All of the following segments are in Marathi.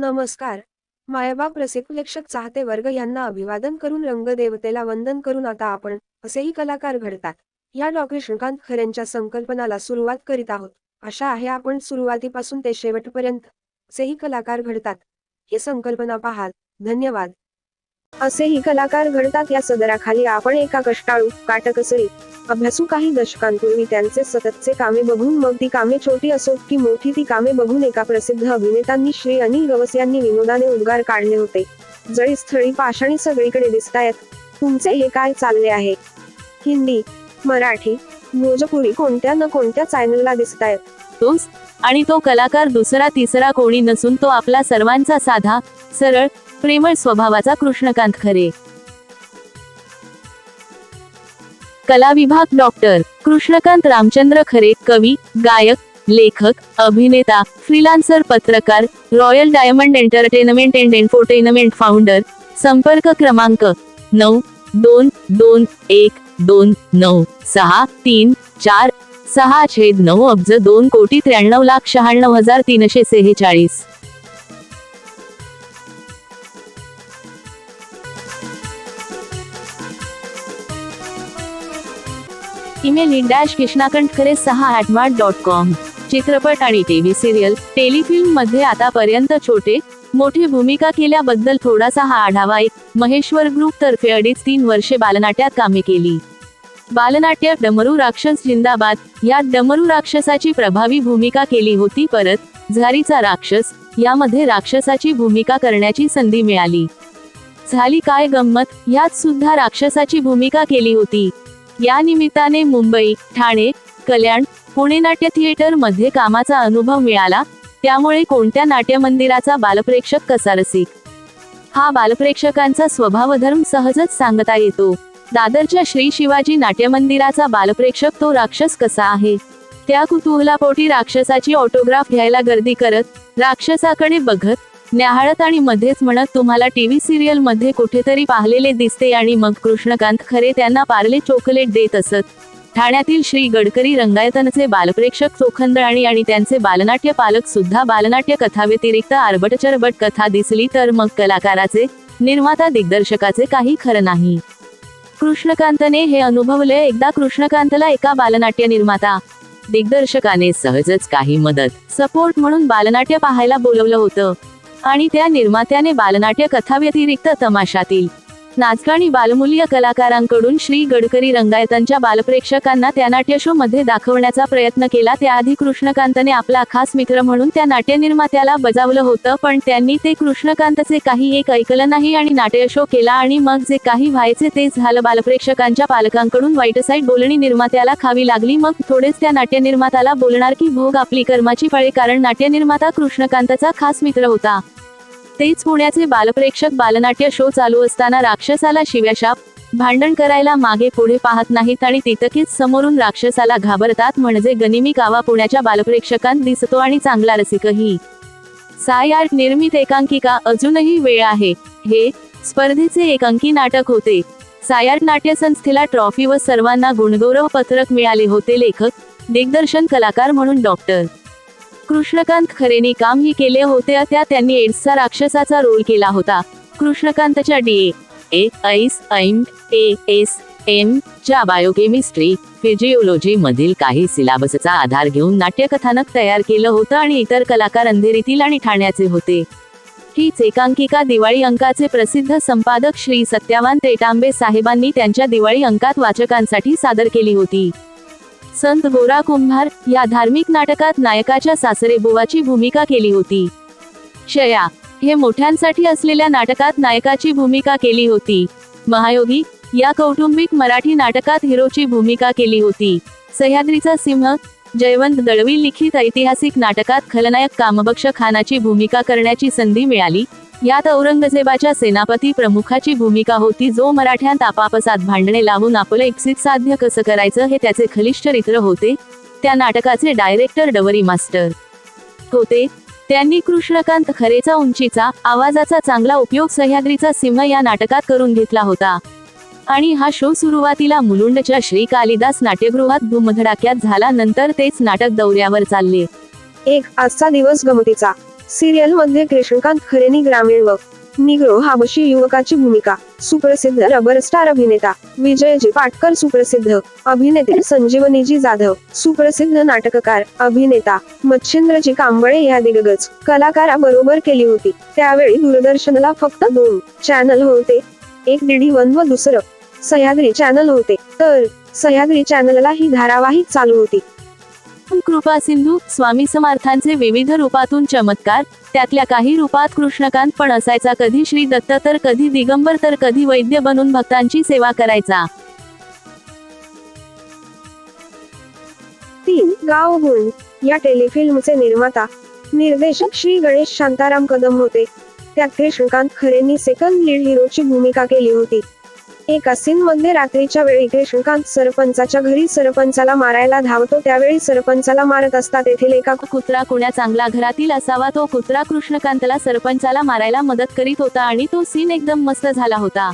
नमस्कार. मायबाप रसिकप्रेक्षक चाहते वर्ग यांना अभिवादन करून रंगदेवतेला वंदन करून आता आपण असेही कलाकार घडतात. या डॉक्टर श्रीकांत खऱ्यांच्या संकल्पनाला सुरुवात करीत आहोत. अशा आहे आपण सुरुवातीपासून ते शेवटपर्यंत असेही कलाकार घडतात. हे संकल्पना पाहाल. धन्यवाद. असेही कलाकार घडतात या सदराखाली आपण एका कष्टाळू काटकसरी अभ्यासू काही दशकांपूर्वी त्यांचे सततचे कामे बघून मग ती कामे छोटी असोत की मोठी ती कामे बघून एका प्रसिद्ध अभिनेतांनी श्री अनिल गवस यांनी विनोदाने उद्गार काढले होते. जळी स्थळी पाषाणी सगळीकडे दिसतायत. तुमचे हे काय चालले आहे? हिंदी मराठी भोजपुरी कोणत्या न कोणत्या चॅनलला दिसतायत? तोच आणि तो कलाकार दुसरा तिसरा कोणी नसून तो आपला सर्वांचा साधा सरळ प्रेमळ स्वभावाचा कृष्णकांत खरे. कला विभाग डॉक्टर कृष्णकांत रामचंद्र खरे कवी गायक लेखक अभिनेता फ्रीलान्सर पत्रकार royal diamond entertainment and infotainment founder संपर्क क्रमांक नऊ दोन दोन एक दोन नऊ सहा तीन चार सहा छेद नऊ अब्ज दोन कोटी त्र्याण्णव लाख शहाण्णव हजार तीनशे सेहेचाळीस. ईमेल इंडॅश कृष्णाकंठकरे सहा ॲट मार्ट डॉट कॉम चित्रपट आणि टीव्ही सिरियल टेलिफिल्ममध्ये आतापर्यंत छोटे मोठी भूमिका केल्याबद्दल थोडासा हा आढावा एक महेश्वर ग्रुप तर्फे अडीच तीन वर्षे बालनाट्यात कामे केली. बालनाट्य डमरू राक्षस जिंदाबाद यात डमरू राक्षसाची प्रभावी भूमिका केली होती परत झारीचा राक्षस यामध्ये राक्षसाची भूमिका करण्याची संधी मिळाली. झाली काय गंमत यात सुद्धा राक्षसाची भूमिका केली होती. या निमित्ताने मुंबई ठाणे कल्याण पुणे नाट्य थिएटरमध्ये कामाचा अनुभव मिळाला. त्यामुळे कोणत्या नाट्यमंदिराचा बालप्रेक्षक कसा रसिक हा बालप्रेक्षकांचा स्वभावधर्म सहजच सांगता येतो. दादरच्या श्री शिवाजी नाट्यमंदिराचा बालप्रेक्षक तो राक्षस कसा आहे? त्या कुतूहलापोटी राक्षसाची ऑटोग्राफ घ्यायला गर्दी करत राक्षसाकडे बघत न्याहाळत आणि मध्येच म्हणत तुम्हाला टीव्ही सिरियलमध्ये कुठेतरी पाहिलेले दिसते आणि मग कृष्णकांत खरे त्यांना पार्ले चॉकलेट देत असत. ठाण्यातील श्री गडकरी रंगायतनचे बालप्रेक्षक चोखंदळाणी आणि त्यांचे बालनाट्य पालक सुद्धा बालनाट्य कथाव्यतिरिक्त आरबटचरबट कथा दिसली तर मग कलाकाराचे निर्माता दिग्दर्शकाचे काही खरं नाही. कृष्णकांतने हे अनुभवले एकदा कृष्णकांतला एका बालनाट्य निर्माता दिग्दर्शकाने सहजच काही मदत सपोर्ट म्हणून बालनाट्य पाहायला बोलवलं होतं. आणि त्या निर्मात्याने बालनाट्य कथाव्यतिरिक्त तमाशातील नाचगाणी बालमूल्य कलाकारांकडून श्री गडकरी रंगायतांच्या बालप्रेक्षकांना त्या नाट्यशो मध्ये दाखवण्याचा प्रयत्न केला. त्याआधी कृष्णकांतने आपला खास मित्र म्हणून त्या नाट्य निर्मात्याला बजावलं होतं पण त्यांनी ते कृष्णकांतचे काही एक ऐकलं नाही आणि नाट्यशो केला आणि मग जे काही व्हायचे ते झालं. बालप्रेक्षकांच्या पालकांकडून वाईटसाईट बोलणी निर्मात्याला खावी लागली. मग थोडेच त्या नाट्यनिर्मात्याला बोलणार की भोग आपली कर्माची फळे. कारण नाट्य निर्माता कृष्णकांतचा खास मित्र होता. तेच पुण्याचे बालप्रेक्षक बालनाट्य शो चालू असताना राक्षसाला शिव्याशाप भांडण करायला मागे पुढे पाहत नाहीत आणि तितकीच समोरून राक्षसाला घाबरतात म्हणजे गनिमी कावा पुण्याच्या बालप्रेक्षकांत दिसतो आणि चांगला रसिकही. साय आर्ट निर्मित एकांकिका अजूनही वेळ आहे. हे स्पर्धेचे एकांकी नाटक होते. सायार्ट नाट्य संस्थेला ट्रॉफी व सर्वांना गुणगौरव पत्रक मिळाले होते लेखक दिग्दर्शन कलाकार म्हणून डॉक्टर. कृष्णकांत खरेने कामही केले होते त्या त्यांनी एड्सचा राक्षसाचा रोल केला होता. कृष्णकांतच्या D A S M A S M च्या बायोकेमिस्ट्री फिजिओलॉजी मधील काही सिलाबसचा आधार घेऊन नाट्यकथानक तयार केलं होतं आणि इतर कलाकार अंधेरीतील आणि ठाण्याचे होते. हीच एकांकिका दिवाळी अंकाचे प्रसिद्ध संपादक श्री सत्यावान तेटांबे साहेबांनी त्यांच्या दिवाळी अंकात वाचकांसाठी सादर केली होती. संत गोरा कुंभार या धार्मिक नाटकात नायकाच्या सासरेबुवाची भूमिका केली होती. शया हे मोठ्यांसाठी असलेल्या नाटकात नायकाची भूमिका केली होती. महायोगी या कौटुंबिक मराठी नाटकात हिरोची भूमिका केली होती. सह्याद्रीचा सिंह जयवंत दळवी लिखित ऐतिहासिक नाटकात खलनायक कामबक्ष खानाची भूमिका करण्याची संधी मिळाली. यात औरंगजेबाच्या सेनापती प्रमुखाची भूमिका होती जो मराठ्यांत आपापसात भांडणे लावून आपलं इप्सित साध्य कसं करायचं हे त्याचे खलिष्ठ चरित्र होते. त्या नाटकाचे डायरेक्टर डवरी मास्टर होते. त्यांनी कृष्णकांत खरेचा उंचीचा आवाजाचा चांगला उपयोग सह्याद्रीचा सिंह या नाटकात करून घेतला होता. आणि हा शो सुरुवातीला मुलुंडच्या श्री कालिदास नाट्यगृहात धुमधडाक्यात झाला नंतर तेच नाटक दौऱ्यावर चालले. एक आजचा दिवस गमतीचा. सिरियलमध्ये कृष्णकांत खरेनी ग्रामीण व निग्रो हाबशी युवकाची भूमिका सुप्रसिद्ध रबर स्टार अभिनेता विजयजी पाटकर सुप्रसिद्ध अभिनेते संजीवनीजी जाधव सुप्रसिद्ध नाटककार अभिनेता मच्छिंद्रजी कांबळे या दिग्गज कलाकाराबरोबर केली होती. त्यावेळी दूरदर्शनला फक्त दोन चॅनल होते एक डीडी वन व दुसरं सह्याद्री चॅनल होते. तर सह्याद्री चॅनलला ही धारावाहिक चालू होती. कृपा सिंधू स्वामी समर्थांचे विविध रूपातून चमत्कार त्यातल्या काही रूपात कृष्णकांत पण असायचा. कधी श्री दत्त तर कधी दिगंबर तर कधी वैद्य बनून भक्तांची सेवा करायचा. तीन गाव गुण या टेलिफिल्मचे निर्माता निर्देशक श्री गणेश शांताराम कदम होते. त्यात कृष्णकांत खरेंनी सेकंड लीड हिरोची भूमिका केली होती. एका सीनमध्ये रात्रीच्या वेळी कृष्णकांत सरपंचाच्या घरी सरपंचाला मारायला धावतो. त्यावेळी सरपंचाला मारत असता तेथील एका कुत्रा कुण्या चांगला घरातील असावा तो कुत्रा कृष्णकांतला सरपंचाला मारायला मदत करीत होता आणि तो सीन एकदम मस्त झाला होता.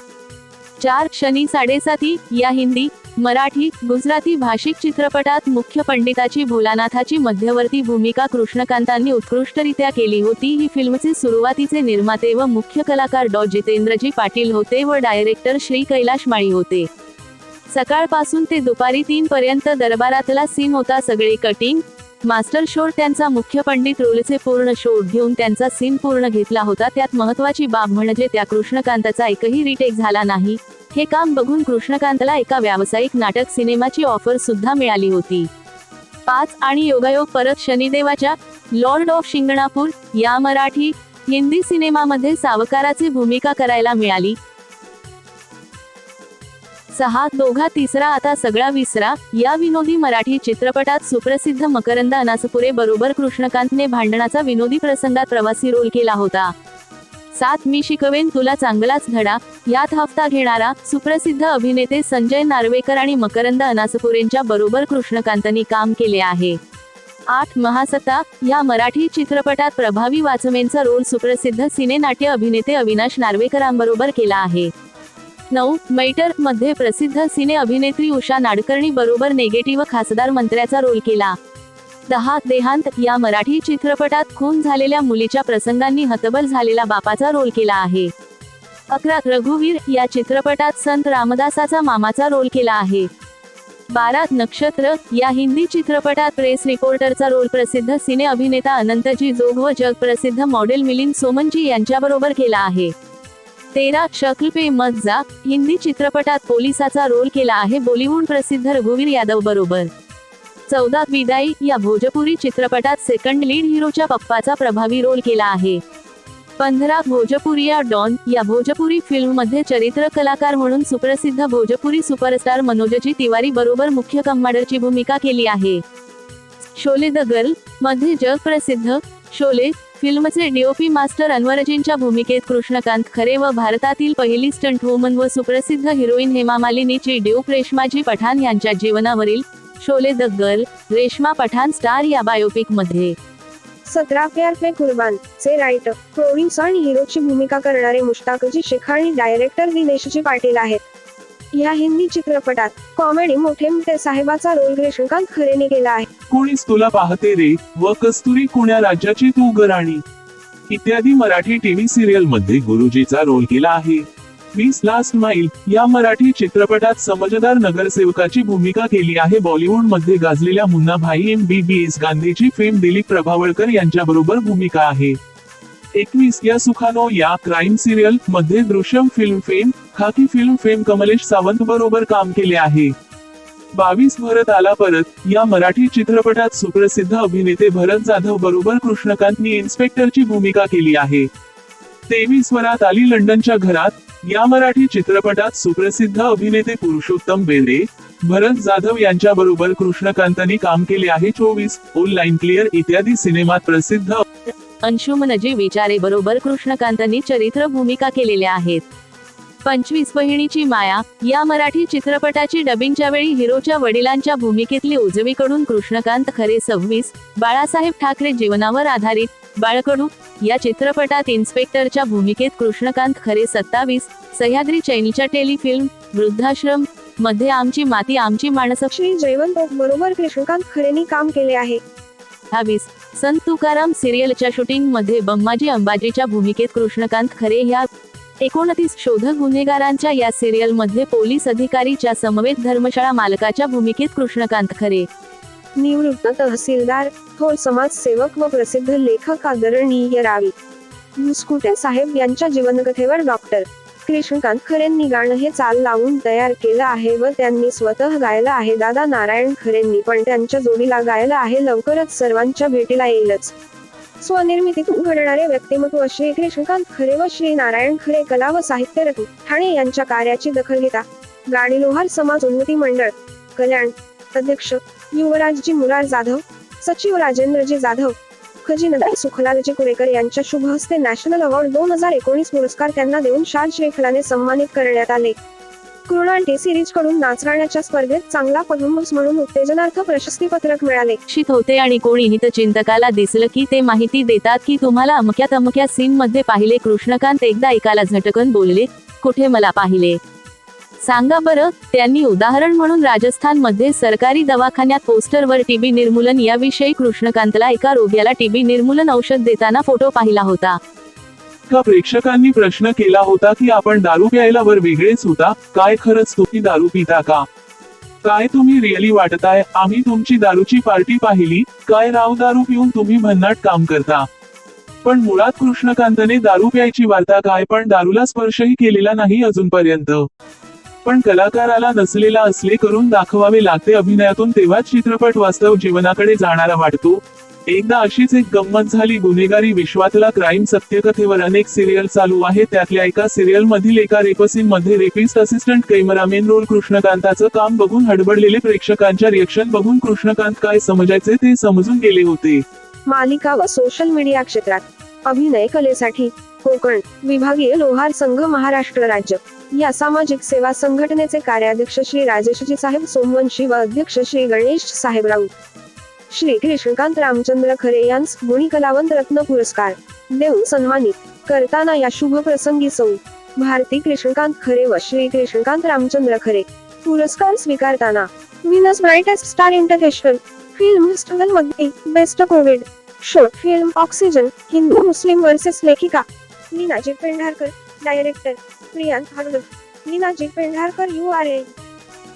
चार शनी साडेसाती या हिंदी मराठी गुजराती भाषिक चित्रपटात मुख्य पंडिताची भोलानाथाची मध्यवर्ती भूमिका कृष्णकांतांनी उत्कृष्टरित्या केली होती. ही फिल्मचे सुरुवातीचे निर्माते व मुख्य कलाकार डॉ. जितेंद्रजी पाटील होते व डायरेक्टर श्री कैलाश माळी होते. सकाळपासून ते दुपारी तीन पर्यंत दरबारातला सीन होता. सगळे कटिंग मास्टर शोर त्यांचा मुख्य पंडित रोलचे पूर्ण शोध घेऊन त्यांचा सीन पूर्ण घेतला होता. त्यात महत्वाची बाब म्हणजे त्या कृष्णकांतचा एकही रिटेक झाला नाही. हे काम बघून कृष्णकांतला एका व्यावसायिक नाटक सिनेमाची ऑफर सुद्धा मिळाली होती. पाच आणि योगायोग परत शनिदेवाच्या लॉर्ड ऑफ शिंगणापूर या मराठी हिंदी सिनेमामध्ये सावकाराची भूमिका करायला मिळाली. सहा दोघा तिसरा आता सगळा विसरा. या विनोदी मराठी चित्रपटात सुप्रसिद्ध मकरंद अनासपुरे बरोबर कृष्णकांतने भांडणाचा विनोदी प्रसंगात प्रवासी रोल केला होता. सात मी शिकवेन तुला चांगलाच धडा. यात हफ्ता घेणारा सुप्रसिद्ध अभिनेते संजय नार्वेकर आणि मकरंद अनासपुरेंच्या बरोबर कृष्णकांतनी काम केले आहे. आठ महासत्ता. या मराठी चित्रपटात प्रभावी वाचमेंचा रोल सुप्रसिद्ध सिनेनाट्य अभिनेते अविनाश नार्वेकरांबरोबर केला आहे. नऊ मैटरमध्ये प्रसिद्ध सिने अभिनेत्री उषा नाडकर्णी बरोबर नेगेटिव्ह खासदार मंत्र्याचा रोल केला. दहा देहांत या मराठी चित्रपटात खून झालेल्या मुलीच्या प्रसंगांनी हतबल झालेला बापाचा रोल केला आहे. अकरा रघुवीर या चित्रपटात संत रामदासाचा मामाचा रोल केला आहे. बारा नक्षत्र या हिंदी चित्रपटात प्रेस रिपोर्टरचा रोल प्रसिद्ध सिने अभिनेता अनंतजी जोग व जगप्रसिद्ध मॉडेल मिलिंद सोमनजी यांच्याबरोबर केला आहे. तेरा शक्ल पे मत जा हिंदी चित्रपटात पोलिसाचा रोल केला आहे बॉलिवूड प्रसिद्ध रघुवीर यादव बरोबर. चौदा विदाई या भोजपुरी चित्रपटात सेकंड लीड हिरोच्या पप्पाचा प्रभावी रोल केला आहे. पंधरा भोजपुरिया डॉन या भोजपुरी फिल्ममध्ये चरित्र कलाकार म्हणून सुप्रसिद्ध भोजपुरी सुपरस्टार मनोजजी तिवारी बरोबर मुख्य कमांडरची भूमिका केली आहे. शोले द गर्लमध्ये जगप्रसिद्ध शोले फिल्मचे डीओपी मास्टर अनवरजींच्या भूमिकेत कृष्णकांत खरे व भारतातील पहिली स्टंट वुमन व सुप्रसिद्ध हिरोईन हेमा मालिनीची ड्यूप रेश्माजी पठाण यांच्या जीवनावरील Sholay the girl Reshma Pathan star या बायोपिकमध्ये सतरा प्यार पे कुर्बान चे रायटर प्रोड्युसर आणि हिरोची भूमिका करणारे मुश्ताकजी शेख आणि डायरेक्टर दिनेशजी पाटील आहेत. या हिंदी चित्रपटात कॉमेडी मोठे मोठे साहेबाचा रोल कृष्णकांत खरेने केला आहे. कोणीच तुला पाहते रे व कस्तुरी कुण्या राज्याची तू गराणी इत्यादी मराठी टीव्ही सिरियलमध्ये गुरुजीचा रोल केला आहे. वीस लास्ट माईल या मराठी चित्रपटात समजदार नगरसेवकाची भूमिका केली आहे. बॉलिवूडमध्ये गाजलेल्या Munna Bhai M B B S गांधीची फेम दिलीप प्रभावळकर यांच्याबरोबर भूमिका आहे. एकवीस या सुखानो या crime सिरियलमध्ये Drishyam film fame Khakee film fame Kamlesh Sawant बरोबर काम केले आहे. बावीस भरत आला परत या मराठी चित्रपटात सुप्रसिद्ध अभिनेते भरत जाधव बरोबर कृष्णकांतनी इन्स्पेक्टरची भूमिका केली आहे. तेवीस वरात आली लंडनच्या घरात या मराठी चित्रपटात सुप्रसिद्ध अभिनेते पुरुषोत्तम बेर्डे भरत जाधव यांच्या बरोबर कृष्णकांतनी काम केले आहे. चोवीस ऑनलाईन क्लिअर इत्यादी सिनेमात प्रसिद्ध अंशुमनजी विचारे बरोबर कृष्णकांतांनी चरित्र भूमिका केलेल्या आहेत. पंचवीस बहिणीची माया या मराठी चित्रपटाची डबिंगच्या वेळी हिरोच्या वडिलांच्या भूमिकेतली उजवीकडून कृष्णकांत खरे सव्वीस बाळासाहेब ठाकरे जीवनावर आधारित बाळकडू या चित्रपटात इन्स्पेक्टरच्या भूमिकेत कृष्णकांत खरे सत्तावीस सह्याद्री चैनीच्या टेलिफिल्म वृद्धाश्रममध्ये आमची माती आमची माणसं श्री जयवंत बरोबर कृष्णकांत खरेनी काम केले आहे. संत तुकाराम सिरियलच्या शूटिंगमध्ये बम्माजी अंबाजीच्या भूमिकेत कृष्णकांत खरे ह्या एकोणतीस शोधक गुन्हेगारांच्या या सिरियलमध्ये पोलीस अधिकारीच्या समवेत धर्मशाळा मालकाच्या भूमिकेत कृष्णकांत खरे. निवृत्त तहसीलदार थोर समाजसेवक व प्रसिद्ध लेखक आदरणीय रावी. मुस्कुटे साहेब यांच्या जीवनकथेवर डॉक्टर. कृष्णकांत खरेंनी गाणं हे चाल लावून तयार केलं आहे व त्यांनी स्वतः गायलं आहे. दादा नारायण खरेंनी पण त्यांच्या जोडीला गायलं आहे. लवकरच सर्वांच्या भेटीला येईलच. स्वनिर्मितीतून घडणारे व्यक्तिमत्व श्री कृष्णकांत खरे व श्री नारायण खरे कला व साहित्य रत्न ठाणे यांच्या कार्याची दखल घेता. गाडी लोहार समाज उन्नती मंडळ. कल्याण. अध्यक्ष. युवराजजी मुरार जाधव. सचिव राजेंद्रजी जाधव. खजिनदार सुखलालजी कुरेकर यांच्या शुभ हस्ते नॅशनल अवॉर्ड दोन हजार एकोणीस पुरस्कार त्यांना देऊन शाल श्रेखलाने सन्मानित करण्यात आले. कृणाल टी सिरीजकडून नाचराण्याच्या स्पर्धेत चांगला परफॉर्मन्स म्हणून उत्तेजनार्थ प्रशस्ती पत्रक मिळाले. शित होते आणि कोणी हितचिंतकाला दिसलं की ते माहिती देतात की तुम्हाला अमक्या तमक्या सीन मध्ये पाहिले कृष्णकांत एकदा एकाला झटकन बोलले कुठे मला पाहिले? सांगा बरं त्यांनी उदाहरण म्हणून राजस्थानमध्ये सरकारी दवाखान्यात पोस्टरवर टीबी निर्मूलन याविषयी कृष्णकांतला एका रोग्याला टीबी निर्मूलन औषध देताना फोटो पाहिला होता. का प्रेक्षकांनी प्रश्न केला होता की आपण दारू प्यायला वर वेगळेच होता काय खरंच तुम्ही दारू पिता का? काय तुम्ही रिअली वाटताय आम्ही तुमची दारूची पार्टी पाहिली काय राव दारू पिऊन तुम्ही भन्नाट काम करता? पण मुळात कृष्णकांतने दारू प्यायची वार्ता काय पण दारूला स्पर्शही केलेला नाही अजूनपर्यंत. पण कलाकाराला नसलेला असले करून दाखवावे लागते अभिनयातून तेव्हाच चित्रपट वास्तव जीवनाकडे जाणारा वाटतो एकदा अशीच एक गंमत झाली गुन्हेगारी विश्वातला क्राईम सत्यकथेवर अनेक सिरियल चालू आहे त्यातल्या एका सिरियल मधील एका रेपसीन मध्ये रेपिस्ट असिस्टंट कॅमेरामॅन रोल कृष्णकांताचं काम बघून हडबडलेले प्रेक्षकांच्या रिएक्शन बघून कृष्णकांत काय समजायचे ते समजून गेले होते. मालिका व सोशल मीडिया क्षेत्रात. अभिनय कलेसाठी कोकण विभागीय लोहार संघ महाराष्ट्र राज्य. या सामाजिक सेवा संघटनेचे कार्याध्यक्ष श्री राजेशजी साहेब सोमवंशी व अध्यक्ष श्री गणेश साहेब राऊत श्री कृष्णकांत रामचंद्र खरे यांस गुणी कलावंत रत्न पुरस्कार देऊन सन्मानित करताना या शुभ प्रसंगी सौ भारती कृष्णकांत खरे व श्री कृष्णकांत रामचंद्र खरे पुरस्कार स्वीकारताना Venus brightest star international film फेस्टिवलमध्ये best covid short film oxygen Hindu Muslim versus लेखिका लीनाजी पेंढारकर डायरेक्टर प्रियांक हरड लीनाजी पेंढारकर यू आर ए.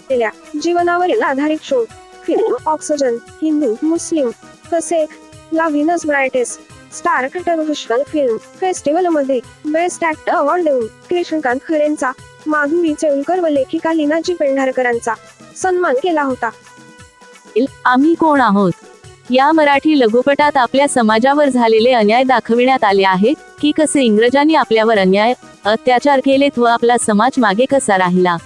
केल्या. जीवनावरील आधारित शोध फिल्म ऑक्सिजन हिंदू मुस्लिम तसेच ला व्हिनस स्टार इंटरनॅशनल फिल्म. फेस्टिवलमध्ये बेस्ट ऍक्टर अवॉर्ड देऊन कृष्णकांत खरेंचा माधुरी चेळकर व लेखिका लीनाजी पेंढारकरांचा सन्मान केला होता. आम्ही कोण आहोत? या मराठी लघुपटात आपल्या समाजावर झालेले अन्याय दाखविण्यात आले आहे की कसे इंग्रजांनी आपल्यावर अन्याय अत्याचार केलेत व आपला समाज मागे कसा राहिला?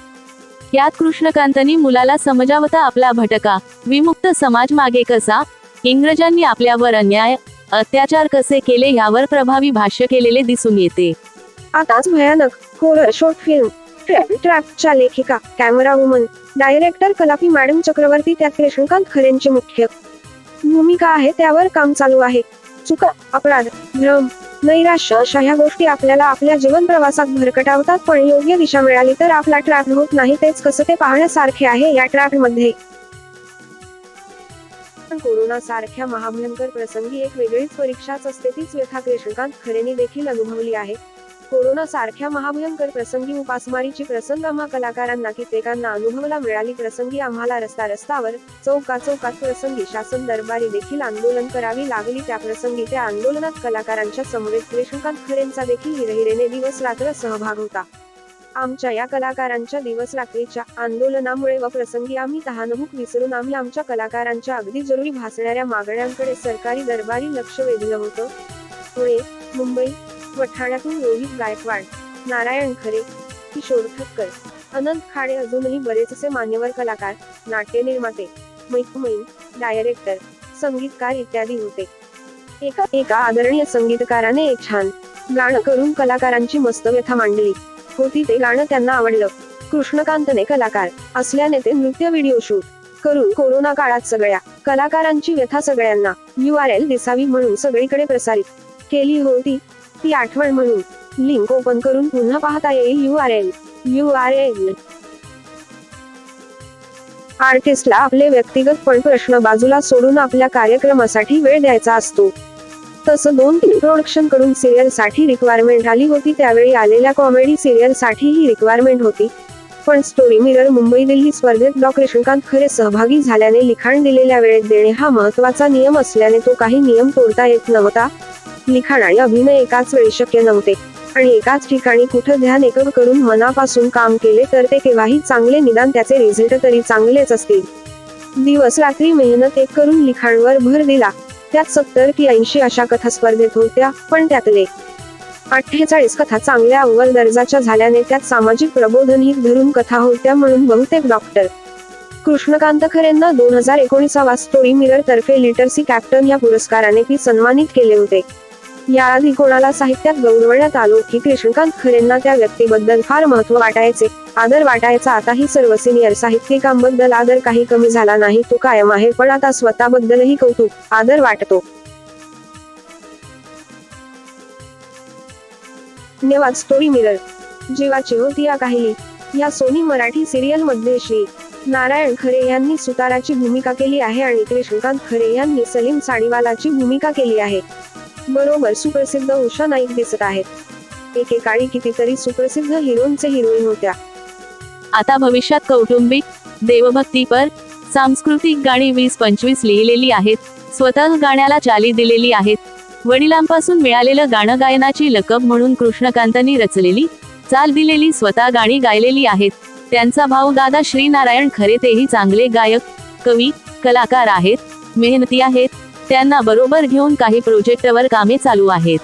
यात कृष्णकांतनी मुलाला समजावता आपला भटका विमुक्त समाज मागे कसा? इंग्रजांनी आपल्यावर अन्याय अत्याचार कसे केले यावर प्रभावी भाष्य केलेले दिसून येते. आताच भयानक होरर शॉर्ट फिल्म ट्रॅप ट्रॅपच्या लेखिका camera woman director Kalapi madam Chakravarti त्यात कृष्णकांत खरेंचे मुख्य भूमिका आहे त्यावर काम चालू आहे. चुका अपराध भ्रम नैराश्य अशा ह्या गोष्टी आपल्याला आपल्या जीवन प्रवासात भरकटावतात पण योग्य दिशा मिळाली तर आपला ट्रॅप होत नाही तेच कसं ते पाहण्यासारखे आहे या ट्रॅपमध्ये. पण कोरोना सारख्या महाभयंकर प्रसंगी एक वेगळीच परीक्षाच असते तीच व्यथा कृष्णकांत खरेने देखील अनुभवली आहे. कोरोना सारख्या महाभयंकर प्रसंगी उपासमारीची प्रसंग आम्हा कलाकारांना कित्येकांना अनुभवला मिळाली. प्रसंगी आम्हाला रस्ता रस्तावर चौका चौकात प्रसंगी शासन दरबारी देखील आंदोलन करावी लागली. त्या प्रसंगी त्या आंदोलनात कलाकारांच्या समवेत कृष्णकांत खरेंचा देखील हिरहिरेने दिवस रात्र सहभाग होता. आमच्या या कलाकारांच्या दिवस रात्रीच्या आंदोलनामुळे व प्रसंगी आम्ही तहानभूक विसरून आम्ही आमच्या कलाकारांच्या अगदी जरुरी भासणाऱ्या मागण्यांकडे सरकारी दरबारी लक्ष वेधलं होतं. पुणे मुंबई वठाण्यातून रोहित गायकवाड नारायण खरे किशोर ठक्कर अनंत खाडे अजूनही बरेचसे मान्यवर कलाकार नाट्य निर्माते मैकमैन डायरेक्टर संगीतकार इत्यादी होते. एका एका आदरणीय संगीतकाराने एक छान गाणं करून कलाकारांची मस्त व्यथा मांडली. होती ते गाणं त्यांना आवडलं. कृष्णकांतने कलाकार असल्याने ते नृत्य व्हिडिओ शूट करून कोरोना काळात सगळ्या कलाकारांची व्यथा सगळ्यांना यू आर एल दिसावी म्हणून सगळीकडे प्रसारित केली होती. ती आठवण म्हणून लिंक ओपन करून पुन्हा पाहता येईल U R L U R L आर्टिस्टला आपले व्यक्तिगत पण प्रश्न बाजूला सोडून आपल्या कार्यक्रमासाठी वेळ द्यायचा असतो. तसं दोन तीन प्रोडक्शनकडून सिरियलसाठी रिक्वायरमेंट आली होती त्यावेळी आलेल्या कॉमेडी सिरियलसाठी ही रिक्वायरमेंट होती. पण स्टोरी मिरर मुंबई दिल्ली स्पर्धेत डॉ. कृष्णकांत खरे सहभागी झाल्याने लिखाण दिलेल्या वेळेत देणे हा महत्त्वाचा नियम असल्याने तो काही नियम तोडता येत नव्हता. लिखाण आणि अभिनय एकाच वेळी शक्य नव्हते. आणि एकाच ठिकाणी कुठं ध्यान एकग करून मनापासून काम केले तर ते केव्हाही चांगले निदान त्याचे रिझल्ट तरी चांगलेच असतील. दिवस रात्री मेहनत एक करून लिखाणवर भर दिला. त्यात सत्तर की ऐंशी अशा कथा स्पर्धेत होत्या पण त्यातले अठ्ठेचाळीस कथा चांगल्या अव्वल दर्जाच्या झाल्याने त्यात सामाजिक प्रबोधन ही धरून कथा होत्या म्हणून बहुतेक डॉक्टर कृष्णकांत खरेंना दोन हजार एकोणीसावा स्टोरी मिरर तर्फे लिटरसी कॅप्टन या पुरस्काराने ती सन्मानित केले होते. याआधी कोणाला साहित्यात गौरवण्यात आलो की कृष्णकांत खरेंना त्या व्यक्तीबद्दल फार महत्त्व वाटायचे. आदर वाटायचा आताही सर्व सिनियर साहित्यिकांबद्दल आदर काही कमी झाला नाही तो कायम आहे पण आता स्वतःबद्दलही कौतुक आदर वाटतो. धन्यवाद स्टोरी मिरर. जीवाची होती या काही या सोनी मराठी सिरियलमध्ये श्री. नारायण खरे यांनी सुताराची भूमिका केली आहे आणि कृष्णकांत खरे यांनी सलीम साडीवालाची भूमिका केली आहे. बरोबर सुप्रसिद्ध उषा नाईक दिसत आहेत. एकेकाळी कितीतरी सुप्रसिद्ध हिरोईनचे हिरोईन होत्या. आता भविष्यात कौटुंबिक देवभक्तीपर सांस्कृतिक गाणी वीस पंचवीस लिहिलेली आहेत स्वतः गाण्याला चाली दिलेली आहेत. वडिलांपासून मिळालेलं गाणं गायनाची लकब म्हणून कृष्णकांतांनी रचलेली चाल दिलेली स्वतः गाणी गायलेली आहेत. त्यांचा भाऊ दादा श्रीनारायण खरे तेही चांगले गायक कवी कलाकार आहेत मेहनती आहेत. त्यांना बरोबर घेऊन काही प्रोजेक्टवर कामे चालू आहेत.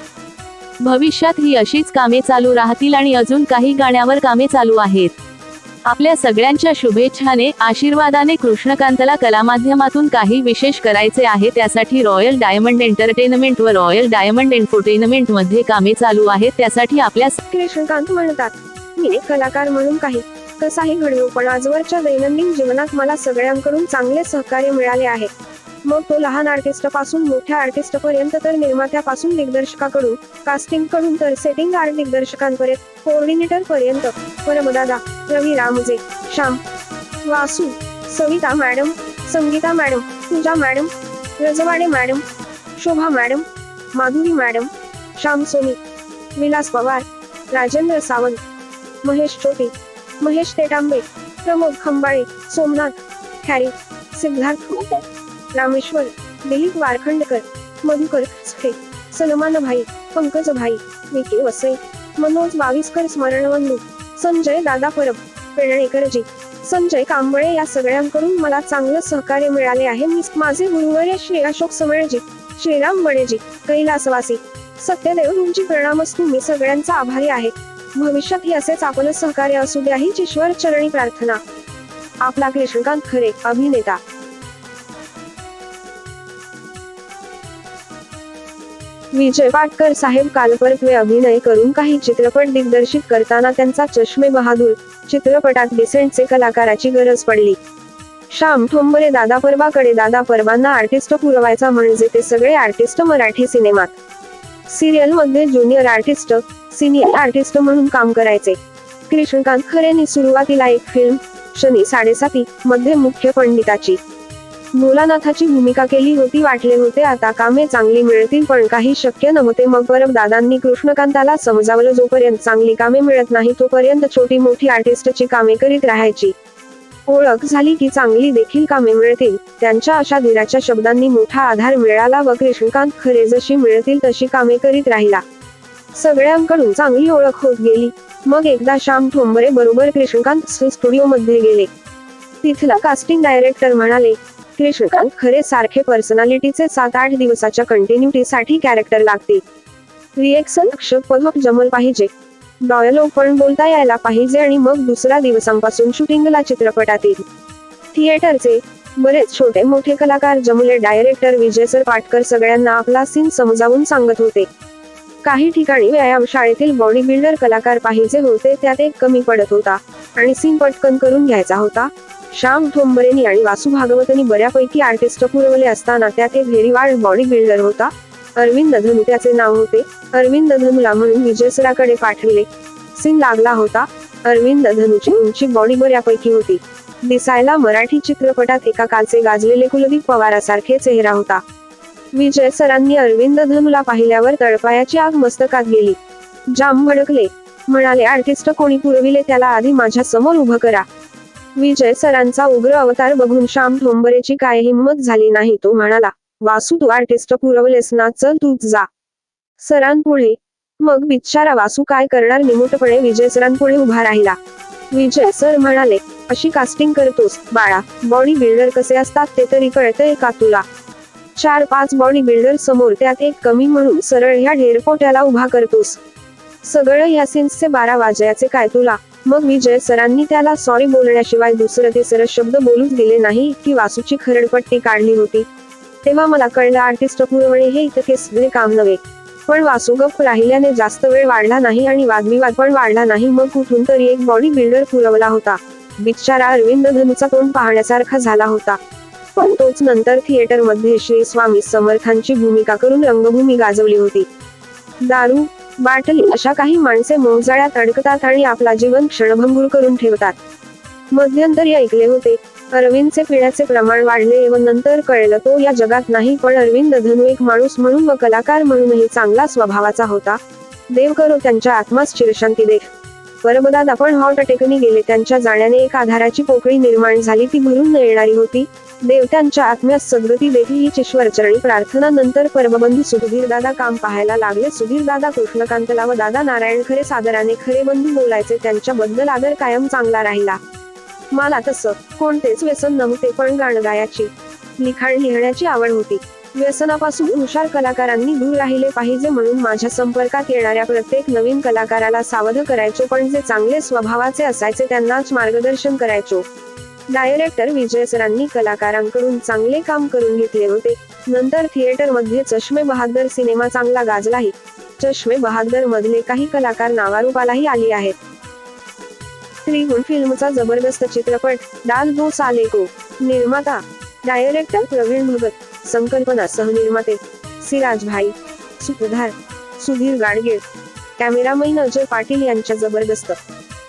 भविष्यात ही अशीच कामे चालू राहतील आणि अजून काही गाण्यावर कामे चालू आहेत. आपल्या सगळ्यांच्या शुभेच्छाने आशीर्वादाने कृष्णकांतला कलामाध्यमातून काही विशेष करायचे आहे त्यासाठी रॉयल डायमंड एंटरटेनमेंट व रॉयल डायमंड एंटरटेनमेंटमध्ये कामे चालू आहेत त्यासाठी आपल्या कृष्णकांत म्हणतात मी एक कलाकार म्हणून काही कसाही घडलो पण आजवरच्या दैनंदिन जीवनात मला सगळ्यांकडून चांगले सहकार्य मिळाले आहे. मग तो लहान आर्टिस्टपासून मोठ्या आर्टिस्ट पर्यंत तर निर्मात्यापासून दिग्दर्शकाकडून कास्टिंगकडून तर सेटिंग आर्ट दिग्दर्शकांपर्यंत कोऑर्डिनेटर पर्यंत परमदादा Ravi Ramsay Shyam Vasu Savita madam Sangeeta madam Pooja madam Rajwade madam Shobha madam Madhuri madam Shyam Soni Vilas Pawar Rajendra Sawant Mahesh Chote Mahesh Tetambe Pramod Khambale Somnath Harry Siddharth Rameshwar Dilip Warkhandkar Madhukar स्फे Salman Bhai Pankaj भाई विके वसई मनोज बावीसकर स्मरणवंदू संजय दादा परब पेरणेकरजी संजय कांबळे या सगळ्यांकडून मला चांगलं सहकार्य मिळाले आहे. मी माझे गुरुवर्य श्री अशोक समळजी श्रीराम बणेजी कैलासवासी सत्यदेव तुमची प्रणामस्तू मी सगळ्यांचा आभारी आहे. भविष्यात ही असेच आपलं सहकार्य असू द्या हीच ईश्वर चरणी प्रार्थना. आपला कृष्णकांत खरे अभिनेता. विजय पाटकर साहेब कालपरत्वे अभिनय करून काही चित्रपट दिग्दर्शित करताना त्यांचा चष्मे बहादूर चित्रपटात डिसेंटचे कलाकाराची गरज पडली. श्याम ठोंबरे दादा परबाकडे दादा परबांना आर्टिस्ट पुरवायचा म्हणजे ते सगळे आर्टिस्ट मराठी सिनेमात. सिरियलमध्ये ज्युनियर आर्टिस्ट सिनियर आर्टिस्ट म्हणून काम करायचे. कृष्णकांत खरेंनी सुरुवातीला एक फिल्म शनी साडेसाती मध्ये मुख्य पंडिताची. भोलानाथाची भूमिका केली होती वाटले होते आता कामे चांगली मिळतील पण काही शक्य नव्हते. मग परब दादांनी कृष्णकांताला समजावलं जोपर्यंत चांगली कामे मिळत नाही तोपर्यंत छोटी मोठी आर्टिस्टची कामे करीत राहायची. ओळख झाली की चांगली देखील कामे मिळतील. त्यांच्या अशा धीराच्या शब्दांनी मोठा आधार मिळाला व कृष्णकांत खरे जशी मिळतील तशी कामे करीत राहिला. सगळ्यांकडून चांगली ओळख होत गेली. मग एकदा श्याम ठोंबरे बरोबर कृष्णकांत स्टुडिओ मध्ये गेले. तिथला कास्टिंग डायरेक्टर म्हणाले कृष्णकांत खरे सारखे पर्सनॅलिटीचे सात आठ दिवसाच्या कंटिन्युटीसाठी कॅरेक्टर लागतील रिएक्शन पद्धत जमल पाहिजे. डॉयल ओपन बोलता यायला पाहिजे आणि मग दुसऱ्या दिवसांपासून शूटिंगला चित्रपटातील. थिएटरचे बरेच छोटे मोठे कलाकार जमले डायरेक्टर विजय सर पाटकर सगळ्यांना आपला सीन समजावून सांगत होते. काही ठिकाणी व्यायाम शाळेतील बॉडी बिल्डर कलाकार पाहिजे होते त्यात एक कमी पडत होता. आणि सीन पटकन करून घ्यायचा होता. श्याम ठोंबरेनी आणि वासू भागवतनी बऱ्यापैकी आर्टिस्ट पुरवले असताना त्यात एक व्हेरी बॉडी बिल्डर होता. अरविंद धनु त्याचे नाव होते. अरविंद धनुला म्हणून विजयसराकडे पाठविले. सीन लागला होता. अरविंद धनुची उंची बॉडी बऱ्यापैकी होती. दिसायला मराठी चित्रपटात एका कालचे गाजलेले कुलदीप पवारासारखे चेहरा होता. विजय सरांनी अरविंद धनुला पाहिल्यावर तळपायाची आग मस्तकात गेली. जाम भडकले. म्हणाले आर्टिस्ट कोणी पुरविले त्याला आधी माझ्यासमोर उभं करा. विजय सरांचा उग्र अवतार बघून श्याम ठोंबरेची काय हिंमत झाली नाही तो म्हणाला वासू तू आर्टिस्ट पुरवलेस ना चल तूच जा. सरांपुढे मग बिचारा वासू काय करणार? निमुटपणे विजय सरांपुढे उभा राहिला. विजय सर म्हणाले अशी कास्टिंग करतोस बाळा बॉडी बिल्डर कसे असतात ते तरी कळतंय का तुला? चार पाच बॉडी बिल्डर समोर त्यात एक कमी म्हणून सरळ ह्या ढेरपोट्याला उभा करतोस. सगळं ह्या सीन्सचे बारा वाजयाचे काय तुला? मग विजय सरांनी त्याला सॉरी बोलण्याशिवाय दुसरं तिसरं शब्द बोलूच दिले नाही की वासूची खरडपट्टी काढली होती. तेव्हा मला कळलं आर्टिस्ट पुरवणे हे इतके सगळे काम नव्हे. पण वासू राहिल्याने जास्त वेळ वाढला नाही आणि वादविवाद पण वाढला नाही मग कुठून तरी एक बॉडी बिल्डर पुरवला होता. बिचारा अरविंद धनुचा तोंड पाहण्यासारखा झाला होता. पण तोच नंतर थिएटरमध्ये श्री स्वामी समर्थांची भूमिका करून रंगभूमी गाजवली होती. दारू बाटली अशा काही माणसे मोजाळ्यात अडकतात आणि आपला जीवन क्षणभंगूर करून ठेवतात. मध्यंतरी ऐकले होते अरविंदचे पिण्याचे प्रमाण वाढले व नंतर कळलं तो या जगात नाही पण अरविंद धनू एक माणूस म्हणून व कलाकार म्हणूनही चांगला स्वभावाचा होता. देव करो त्यांच्या आत्मास चिरशांती दे परबदाद आपण हॉट अटॅकनी गेले त्यांच्या जाण्याने एक आधाराची पोकळी निर्माण झाली ती भरून न येणारी होती. देवत्यांच्या आत्म्यास सद्गती देवी ही ईश्वरचरणी प्रार्थना नंतर परमबंधू सुधीर दादा काम पाहायला लागले. सुधीर दादा कृष्णकांतला व दादा नारायण खरे सादराने खरे बंधू बोलायचे. त्यांच्याबद्दल आदर कायम चांगला राहिला. मला तसं कोणतेच व्यसन नव्हते पण गाणं गायाची लिखाण लिहिण्याची आवड होती. व्यसनापासून हुशार कलाकारांनी दूर राहिले पाहिजे म्हणून माझ्या संपर्कात येणाऱ्या प्रत्येक नवीन कलाकाराला सावध करायचो. पण जे चांगले स्वभावाचे असायचे त्यांनाच मार्गदर्शन करायचो. डायरेक्टर विजय सरांनी कलाकारांकडून चांगले काम करून घेतले होते. नंतर थिएटरमध्ये चष्मे बहादर सिनेमा चांगला गाजलाही. चष्मे बहादर मधले काही कलाकार नावारूपालाही आली आहेत. त्रिगुण फिल्मचा जबरदस्त चित्रपट डाल दो साले को. निर्माता डायरेक्टर प्रवीण भगत संकल्पना सहनिर्माते सिराज भाई. सूत्रधार सुधीर गाडगीळ. कॅमेरामैन अजय पाटील यांच्या जबरदस्त.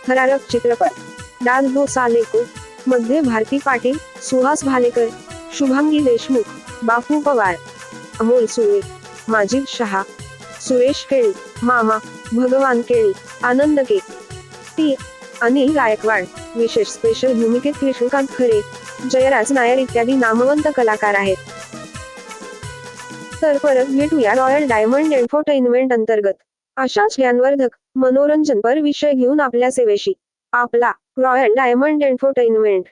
थरारक चित्रपट डाल दो साले को. मध्ये भारती पाटील सुहास भालेकर शुभांगी देशमुख बापू पवार अमोल सुळे माजिद शहा सुरेश केळी मामा भगवान केळी आनंद के ती अनिल गायकवाड विशेष स्पेशल भूमिकेत कृष्णकांत खरे जयराज नायर इत्यादी नामवंत कलाकार आहेत. तर परत भेटूया रॉयल डायमंड एंटरटेनमेंट अंतर्गत. अशाच ज्ञानवर्धक मनोरंजनपर विषय घेऊन आपल्या सेवेशी. आपला रॉयल डायमंड एंटरटेनमेंट